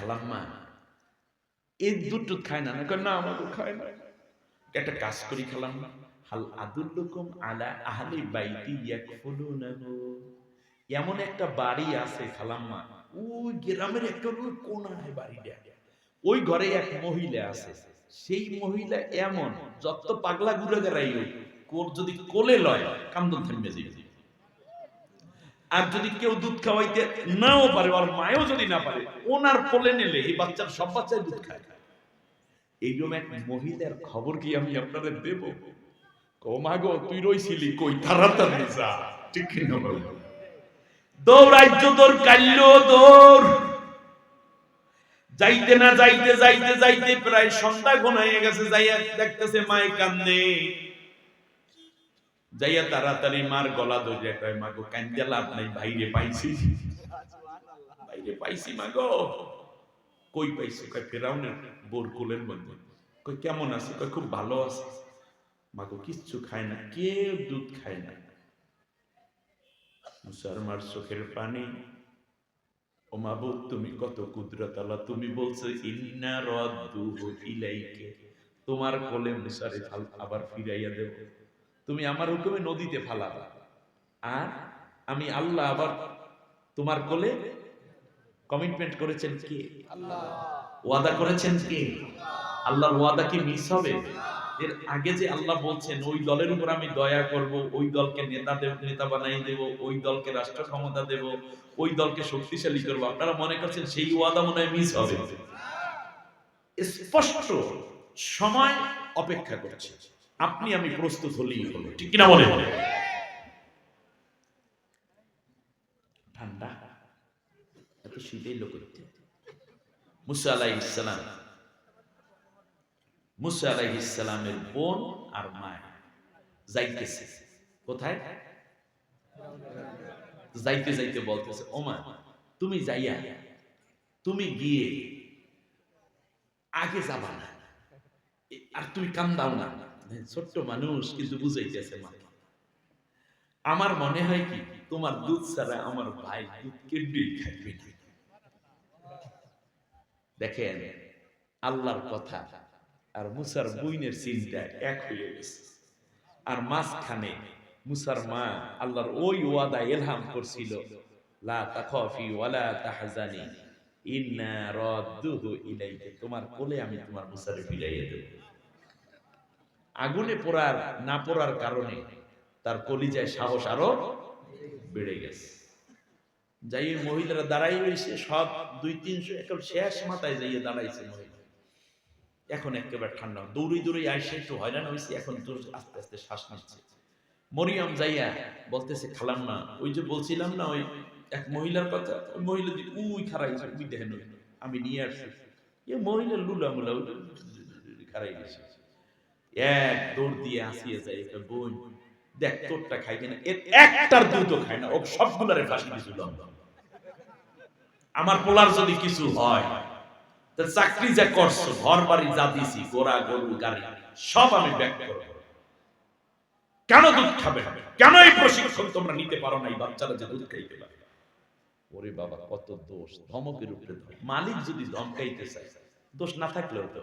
খালাম্মা এই দুটো খায় না না না, আমাকে খায় না। একটা কাজ করি খালাম হাল আদুল্লুকুম আলা আহলি বাইতি ইয়াকফুলুনাহু। এমন একটা বাড়ি আছে খালাম্মা, ওই গ্রামের একটা ওই কোনায় বাড়িটা। ওই ঘরে এক মহিলা আছে, সেই মহিলা এমন, যত পাগলা ঘুরে ওই কোর যদি কোলে লয়, কান্দন থেমে যাবে আর যদি কেউ দুধ খাওয়াইতে নাও পারে আর মায়ও যদি না পারে, ওনার কোলে নিলে এই বাচ্চার সব বাচ্চাই দুধ খায়। এইরকম এক মহিলার খবর কি আমি আপনাদের দেব? কমাগো তুই রইছিলি কই? ঠিক না তোর কাল্য দৌড় যাইতে না যাইতে যাইতে যাইতে প্রায় সন্ধ্যা ঘনাইয়ে গেছে, যাইয়া দেখতেছে মায়ে কান্দে যাইয়া তাড়াতাড়ি মার গলা ধরে কয় মা গো কান্দা লাভ নাই, বাইরে পাইছি। বাইরে পাইছি মা গো কই পাইছি? কয়, ফেরাউনের বোর কোলের মধ্যে। কই কেমন আছে? কয়, খুব ভালো আছে। মা গো কিচ্ছু খায় না, কেউ দুধ খায় না। মুসারমার চোখের পানি, ও মাবুদ তুমি কত কুদরত আল্লাহ তুমি বলছো, ইন্না রাদ্দুহু ইলাইকে। তোমার কোলে মুসারে আবার ফিরাইয়া দেব। তুমি আমার হুকুমে নদীতে ফালাবা। আর আমি আল্লাহ আবার তোমার কোলে কমিটমেন্ট করেছেন কে? ওয়াদা করেছেন কে? আল্লাহর ওয়াদা কি মিস হবে? এর আগে যে আল্লাহ বলছেন, ওই দলের উপর আমি দয়া করব, ওই দলকে নেতা দেব, নেতা বানাই দেব, ওই দলকে রাষ্ট্র ক্ষমতা দেব, ওই দলকে শক্তিশালী করব। আপনারা মনে করছেন সেই ওয়াদা মনে মিস হবে? স্পষ্ট সময় অপেক্ষা করছে। আপনি আমি প্রস্তুত হলেই হলো। ঠিক কিনা মনে ঠান্ডা। এত শীতেই লোক মুসা আলাই ইসলাম মুসা আলাই ইসলামের বোন আর মায় যাইতেছে। কোথায়? যাইতে যাইতে বলতেছে ওমা তুমি যাইয়া তুমি গিয়ে আগে যাবা না। আর তুমি কান্দাও না। ছোট্ট মানুষ কিন্তু বুঝাইতেছে মা আমার মনে হয় কি, তোমার দুধ ছাড়া আমার ভাই দুধ কেডবেই খাইবে? দেখেন, আল্লাহর কথা আর মুসার বুইনের চিন্তা এক হয়ে গেছে। আর মাঝখানে মুসার মা আল্লাহর ওই ওয়াদা এলহাম করছিল, লা তাখাফি ওয়ালা তাহজানি, ইন্না রাদ্দুহু ইলাইকা তোমার কোলে আমি তোমার মুসারে ফিরাইয়া দেব। আগুনে পোড়ার, না পোড়ার কারণে তার কলিজায় সাহস আরও বেড়ে গেছে। যাই মহিলারা দাঁড়াই রয়েছে সব দুই তিনশো এখন শেষ মাথায় যাইয়ে দাঁড়াইছে মহিলা। এখন একেবারে ঠান্ডা। দৌড়ি দৌড়ি আইসে একটু হয়রান হয়েছে এখন তো আস্তে আস্তে শ্বাস নিচ্ছে। মরিয়ম যাইয়া বলতেছে, খালাম না। ওই যে বলছিলাম না, ওই এক মহিলার কথা, ওই মহিলা দি উই খারাই উই দেখেন আমি নিয়ে আসছি। এ মহিলা লুলা মুলা খারাই গেছে। এক দৌড় দিয়ে আসিয়ে যায় একটা বোন দেখ, তোরটা খাই কিনা? এর একটার দুধও খায় না, ও সবগুলারে ফাঁসি আমার পোলার যদি কিছু হয় চাকরি যা করছ ঘর বাড়ি যা দিছি, গোড়া, গরু, গাড়ি, সব আমি ব্যাক করব। কেন দুধ খাবে? কেন এই প্রশিক্ষণ তোমরা নিতে পারো না, এই বাচ্চারা যে দুধ খাইতে পারে? ওরে বাবা, কত দোষ, ধমকের উপরে। মালিক যদি ধমকাইতে চায়, দোষ না থাকলেও তো।